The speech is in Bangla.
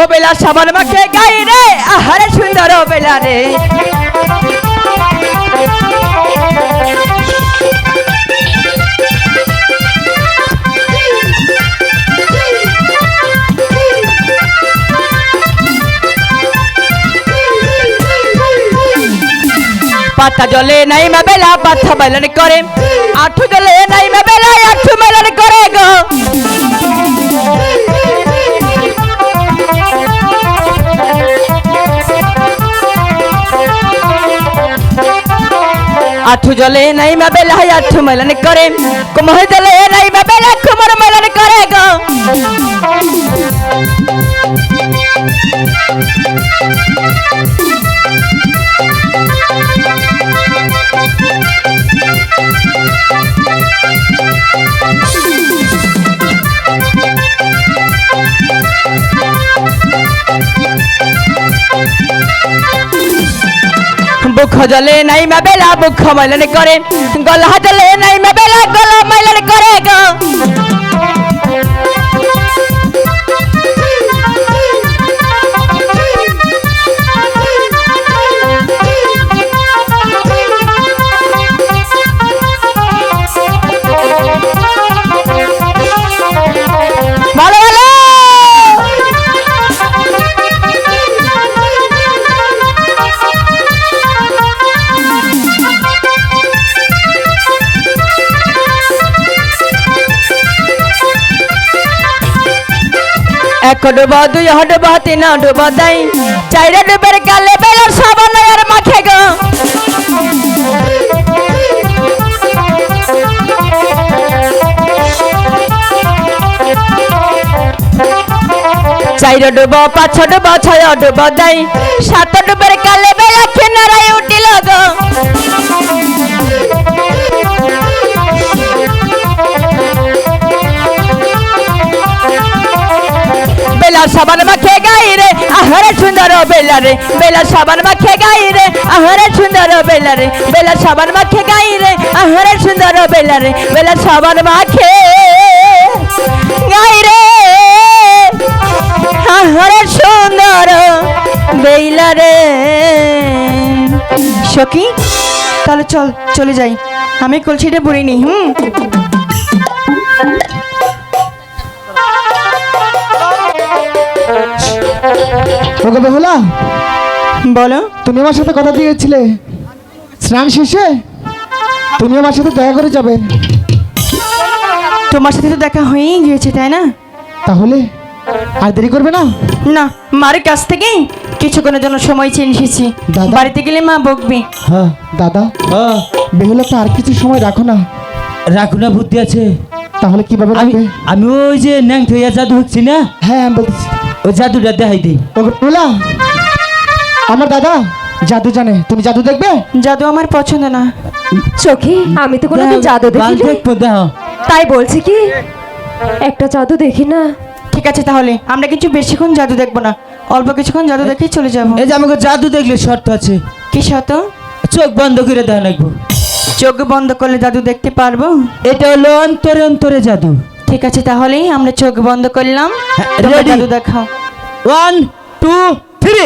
ও সাবান মাখে গাই রে, আহারে সুন্দর ও রে। পাতা জলে নাই মা বেলা পাথা বাইলন করে। আঠু জলে নাই মা বেলা, আঠু মেলন করে আঠু জলে নাই মা বেলা আঠু মেলন করে। কুমহ জলে নাই মা বেলা, কুমর মেলন করে গো। বুখ জলে নাই মা বেলা বুখ মলন করে গলা জলে নাই মা বেলা গলা এক ডুবা দুই ডুবা তিন ডুবা দাই। চাইরে ডুবের গালে বেলার সাবান আর মাখে গো। চাইর ডুব, পাঁচ ডুব ছয় ডুব দাই। সাত ডুবের গালে বেলা কিনারায় উঠিল গো। বেলা সাবান মাখে গাই রে আহারে সুন্দর বেলা রে বেলা সাবান মাখে গাই রে আহারে সুন্দর বেলা রে বেলা সাবান মাখে গাই রে আহারে সুন্দর বেলা রে বেলা সাবান মাখে গাই রে আহারে সুন্দর বেলা রে সখী, তাহলে চল, চলে যাই। আমি কলসিটা পড়িনি হুম? ওকে বেহুলা বলো। তুমি আমার সাথে কথা দিয়েছিলে। স্নান শেষে? তুমি আমার সাথে দেখা করে যাবে। তোমার সাথে তো দেখা হয়েই গিয়েছে তাই না? তাহলে আর দেরি করবে না? না মার কাছ থেকে কিছুক্ষণের জন্য সময় চেয়ে এসেছি। দাদা? বাড়িতে গেলে মা বকবে। হ্যাঁ দাদা? হ্যাঁ। বেহুলা তো আর কিছু সময় রাখো না। রাখো না বুদ্ধি আছে। তাহলে কীভাবে আমি আমি ওই যে ন্যাং থইয়া জাদু হচ্ছি না? হ্যাঁ আমি বলতেছি। ওই জাদুটা দেখাই দিই। ওকে বেহুলা আমার দাদা জাদু জানে। তুমি জাদু দেখবে? জাদু আমার পছন্দ না। চোখে আমি তো কোনোদিন জাদু বাল দেখি দেখব দেখো। তাই বলছি কি একটা জাদু দেখি না। ঠিক আছে তাহলে আমরা কিছু বেশিক্ষণ জাদু দেখব না। অল্প কিছুক্ষণ জাদু দেখেই চলে যাব। এই যে আমাকে জাদু দেখলে শর্ত আছে। কি শর্ত? চোখ বন্ধ করে দেওয়া লাগবো চোখ বন্ধ করলে জাদু দেখতে পারব? এটা হলো অন্তরে অন্তরে জাদু। ঠিক আছে তাহলে আমরা চোখ বন্ধ করলাম। দেখাও। One two three